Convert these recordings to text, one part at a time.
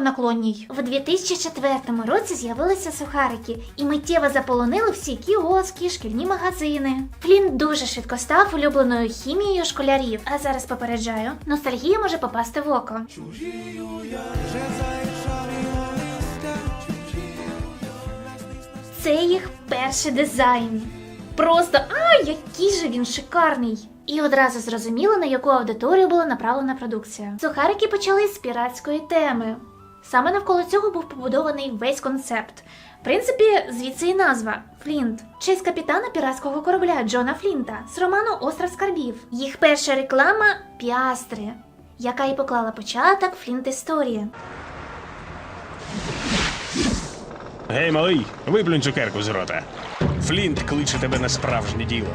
наклонній. В 2004 році з'явилися сухарики і миттєво заполонили всі кіоски, шкільні магазини. Флінт дуже швидко став улюбленою хімією школярів. А зараз попереджаю, ностальгія може попасти в око. Це їх перший дизайн. Просто а, який же він шикарний! І одразу зрозуміло, на яку аудиторію була направлена продукція. Сухарики почали з піратської теми. Саме навколо цього був побудований весь концепт. В принципі, звідси і назва Флінт. Честь капітана піратського корабля Джона Флінта з роману Остров скарбів. Їх перша реклама Піастри, яка і поклала початок Флінт історії. Гей, малий, виплюнь цукерку з рота. Флінт кличе тебе на справжнє діло.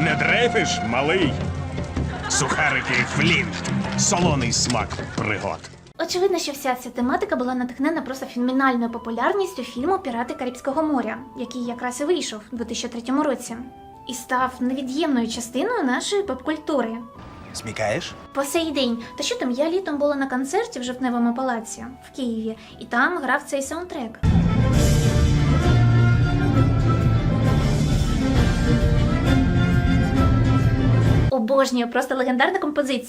Не дрейфиш, малий. Сухарики Флінт. Солоний смак пригод. Очевидно, що вся ця тематика була натхнена просто феноменальною популярністю фільму Пірати Карибського моря, який якраз і вийшов у 2003 році, і став невід'ємною частиною нашої поп-культури. Смікаєш? По сей день, та що там, я літом була на концерті в Жовтневому палаці в Києві, і там грав цей саундтрек. Обожнюю, просто легендарна композиція.